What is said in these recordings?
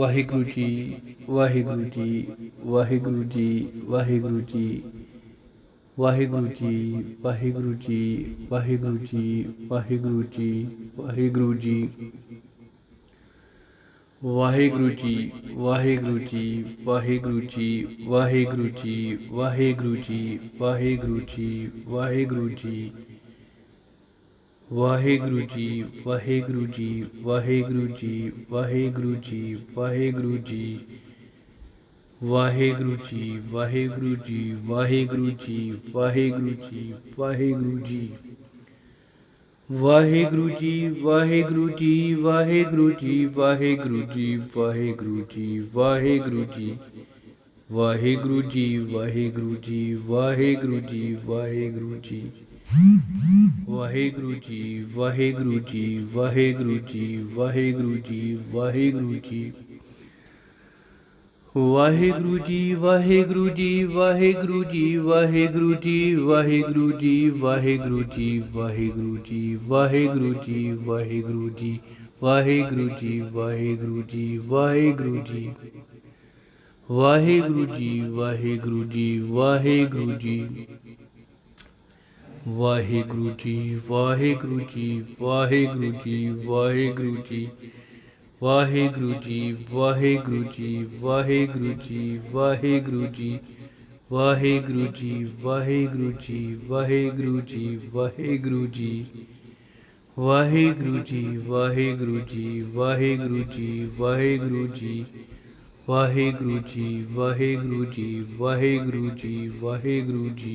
واح گی واح گروجی واح گروجی واح گروجی واح گروجی واح گروجی واح گروجی واح گروجی واح گروجی واح گروجی واح گروجی واح گروجی واح گی واح گوجی واح گی واح گروجی گرو جی گرو جی گرو جی گرو جی گرو جی گرو جی گرو جی گرو جی گرو جی گرو جی واہ گرو جی گرو جی گرو جی گرو جی گرو جی گرو جی گرو جی گرو جی گرو جی واگری واحر جی واحو جی واحو جی واحو جی واحو جی واحو جی واحو جی واحو جی واحو جی واحو جی واحو جی واحو جی واحو جی واحو جی واحو جی واحو جی واحو جی واحو جی واحو جی واگر جی واحر جی واح جی واہِ واحو جی واہِ واحو جی واہِ واح جی واحو جی واحو جی واہِ واح جی واح جی واح جی واہِ واحو جی واحو جی واحو جی جی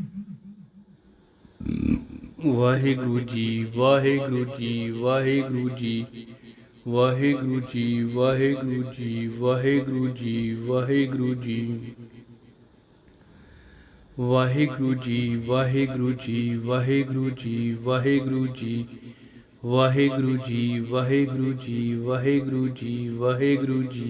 گرو جی گرو جی گرو جی گرو جی گرو جی گرو جی گرو جی گرو جی گرو جی گرو جی گرو جی گرو جی گرو جی گرو جی گرو جی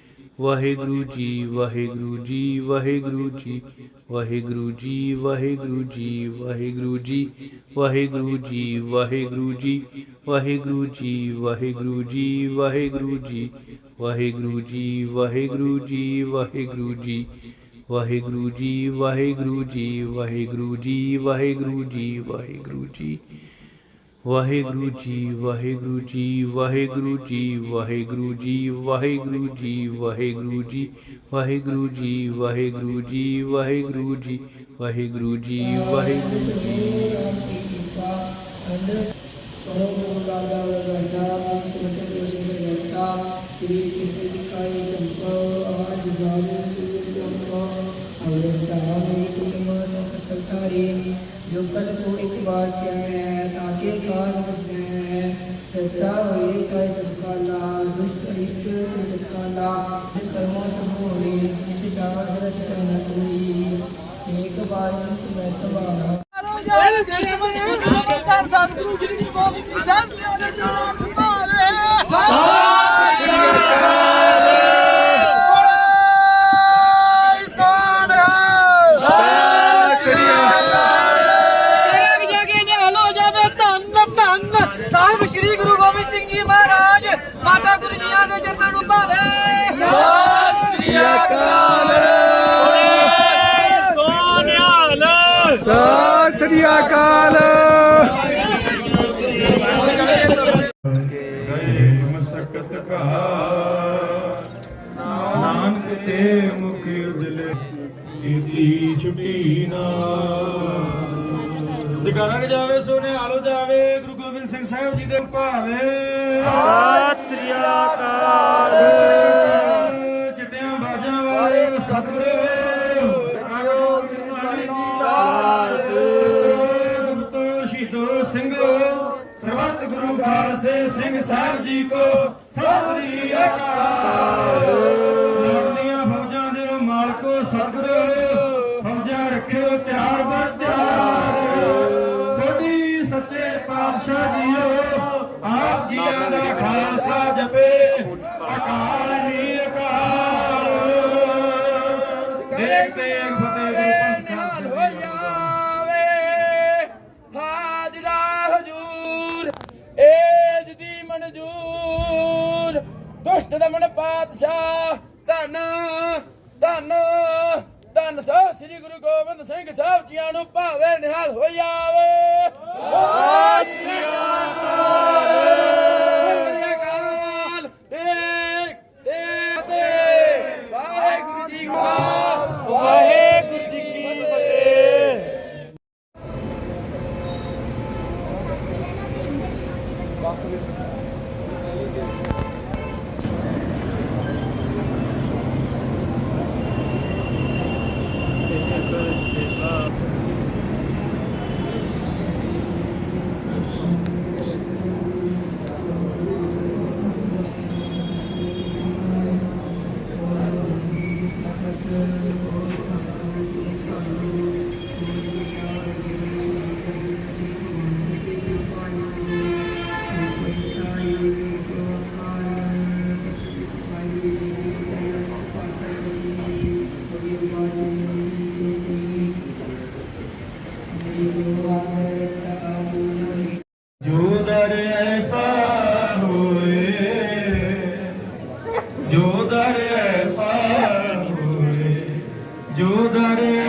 گرو جی گرو جی گرو جی گرو جی گرو جی گرو جی گرو جی گرو جی گرو جی گرو جی گرو جی گرو جی گرو جی گرو جی گرو جی گرو جی گرو جی گرو جی گرو جی واع گ جی واحو جی واحو جی واحو جی واحو جی واحو جی واحو جی واحو جی واحو جی واح جی واحد ਸਾਧੂ ਜੀ ਦੀ ਗੋਬੀ ਜੀ ਸਾਧ ਲਿਆਉਣੇ ਚਾਹੁੰਦਾ ਨਾਨਕ ਤੇ ਮੁਖ ਉਜਲੇ ਕੀਤੀ ਛੁਟੀ ਨਾ ਜਗਾਰਾ ਜਾਵੇ ਸੋਨੇ ਆਲੋ ਜਾਵੇ ਗੁਰੂ ਗੋਬਿੰਦ ਸਿੰਘ ਸਾਹਿਬ ਜੀ ਦੇ ਭਾਵੇ ਸਤਿ ਸ੍ਰੀ ਅਕਾਲ ਚਿੱਟਿਆਂ ਬਾਜਾਂ ਵਾਲੇ ਸਤਿਗੁਰੂ ਗੁਰੂ ਸ਼ਹੀਦੋ ਸਿੰਘ ਗੁਰੂ ਖਾਲਸੇ ਸਿੰਘ ਸਾਹਿਬ ਜੀ ਕੋ ਸਤਿ ਸ੍ਰੀ ਅਕਾਲ ਸਤਿਗੁਰੂ ਸਤਿਗੁਰੂ ਸਮਝਾ ਰੱਖਿਓ ਤਿਆਰ ਬਣ ਤਿਆਰ ਸੋਢੀ ਸੱਚੇ ਪਾਤਸ਼ਾਹ ਜੀਓ ਆਪ ਜੀਆਂ ਦਾ ਖਾਲਸਾ ਜਪੇ ਅਕਾਲ ਹੀ ਅਕਾਲ ਦੇਖ ਤੇ ਫਤਿਹ ਹਜੂਰ ਪੰਥ ਖਾਲਸਾ ਮਨਜੂਰ ਦੁਸ਼ਟ ਦਮਨ ਪਾਤਸ਼ਾਹ ਧਨ ਧੰਨ ਧੰਨ ਸਾਹਿਬ ਸ੍ਰੀ ਗੁਰੂ ਗੋਬਿੰਦ ਸਿੰਘ ਸਾਹਿਬ ਜੀਆਂ ਨੂੰ ਭਾਵੇਂ ਨਿਹਾਲ ਹੋ ਜਾਵੇ ਵਾਹਿਗੁਰੂ ਜੀ ਕਾ ਵਾਹਿਗੁਰੂ ਜੀ ਕੀ ਫਤਿਹ ਵਾਹਿਗੁਰੂ ਐਸਾ ਹੋਏ ਜੋ ਦਰ ਐਸਾ ਹੋਏ ਜੋ ਦਰ